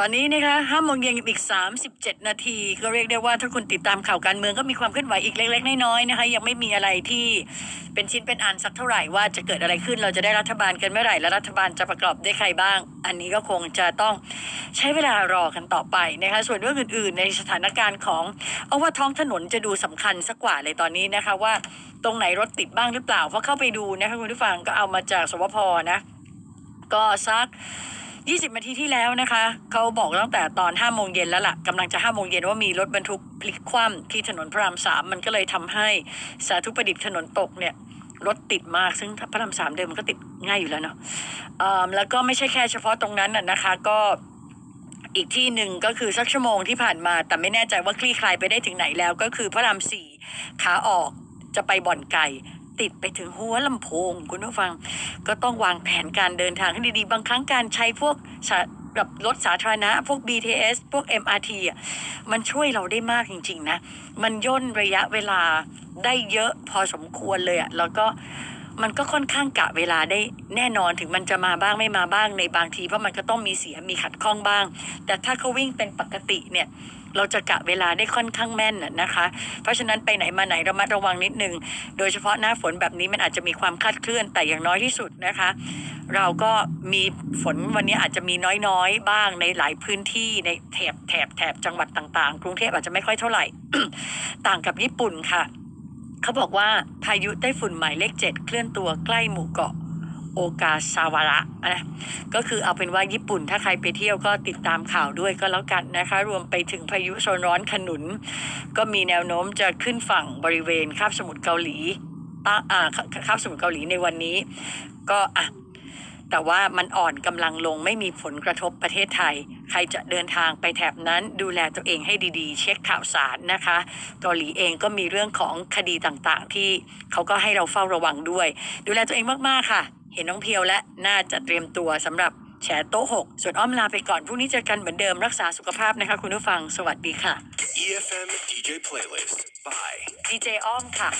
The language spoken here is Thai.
ตอนนี้นะคะห้าโมงเย็นอีก 37 นาที ก็เรียกได้ว่าถ้าคุณติดตามข่าวการเมืองก็มีความเคลื่อนไหวอีกเล็ก ๆ น้อยๆนะคะ ยังไม่มีอะไรที่เป็นชิ้นเป็นอันสักเท่าไหร่ว่าจะเกิดอะไรขึ้นเราจะได้รัฐบาลกันเมื่อไหร่ และรัฐบาลจะประกอบด้วยใครบ้าง อันนี้ก็คงจะต้องใช้เวลารอกันต่อไปนะคะส่วนเรื่องอื่น ๆ ในสถานการณ์ของเอาว่าท้องถนนจะดูสำคัญสักกว่าเลยตอนนี้นะคะว่าตรงไหนรถติดบ้างหรือเปล่าเพราะเข้าไปดูนะคะคุณผู้ฟังก็เอามาจากสวพนะก็สัก 20นาทีที่แล้วนะคะเขาบอกตั้งแต่ตอน5โมงเย็นแล้วล่ะกำลังจะ5โมงเย็นว่ามีรถบรรทุกพลิกคว่ำที่ถนนพระรามสามมันก็เลยทำให้สาธุประดิษฐ์ถนนตกเนี่ยรถติดมากซึ่งพระรามสามเดิมมันก็ติดง่ายอยู่แล้วเนาะแล้วก็ไม่ใช่แค่เฉพาะตรงนั้นน่ะนะคะ ก็อีกที่หนึ่งก็คือสักชั่วโมงที่ผ่านมา แต่ไม่แน่ใจว่าคลี่คลายไปได้ถึงไหนแล้ว ก็คือพระรามสี่ขาออกจะไปบ่อนไก่ ติดไปถึงหัวลำโพง คุณผู้ฟัง ก็ต้องวางแผนการเดินทางให้ดีๆ บางครั้งการใช้พวกแบบรถสาธารณะ พวก BTS พวก MRT อะมันช่วยเราได้มากจริง ๆ นะ มันย่นระยะเวลาได้เยอะพอสมควรเลยอะแล้วก็มันก็ค่อนข้างกะเวลาได้แน่นอนถึงมันจะมาบ้างไม่มาบ้างในบางที เพราะมันก็ต้องมีเสียมีขัดข้องบ้าง แต่ถ้าเขาวิ่งเป็นปกติเนี่ย เราจะกะเวลาได้ค่อนข้างแม่นนะคะ เพราะฉะนั้นไปไหนมาไหนระมัดระวังนิดนึง โดยเฉพาะหน้าฝนแบบนี้มันอาจจะมีความคลาดเคลื่อนแต่อย่างน้อยที่สุดนะคะ เราก็มีฝนวันนี้อาจจะมีน้อยๆ บ้างในหลายพื้นที่ในแถบแถบแถบจังหวัดต่างๆ กรุงเทพอาจจะไม่ค่อยเท่าไหร่ ต่างกับญี่ปุ่นค่ะ เขาบอกว่าพายุไต้ฝุ่นหมายเลขเจ็ดเคลื่อนตัวใกล้หมู่เกาะ โอกาซาวาระนะก็คือเอาเป็นว่าญี่ปุ่นถ้าใครไปเที่ยวก็ติดตามข่าวด้วยก็แล้วกันนะคะ รวมไปถึงพายุโซนร้อนขนุน ก็มีแนวโน้มจะขึ้นฝั่งบริเวณคาบสมุทรเกาหลีอ่าอ่าคาคาบสมุทรเกาหลีในวันนี้ ก็อะแต่ว่ามันอ่อนกำลังลงไม่มีผลกระทบประเทศไทย ใครจะเดินทางไปแถบนั้นดูแลตัวเองให้ดีๆ เช็คข่าวสารนะคะ เกาหลีเองก็มีเรื่องของคดีต่างๆ ที่เขาก็ให้เราเฝ้าระวังด้วย ดูแลตัวเองมากๆค่ะ เห็นน้องเพียวและน่าจะเตรียมตัวสำหรับแฉโต๊ะหกส่วนอ้อมลาไปก่อนพรุ่งนี้เจอกันเหมือนเดิมรักษาสุขภาพนะคะ คุณผู้ฟังสวัสดีค่ะ EFM DJ playlist by ดีเจอ้อมค่ะ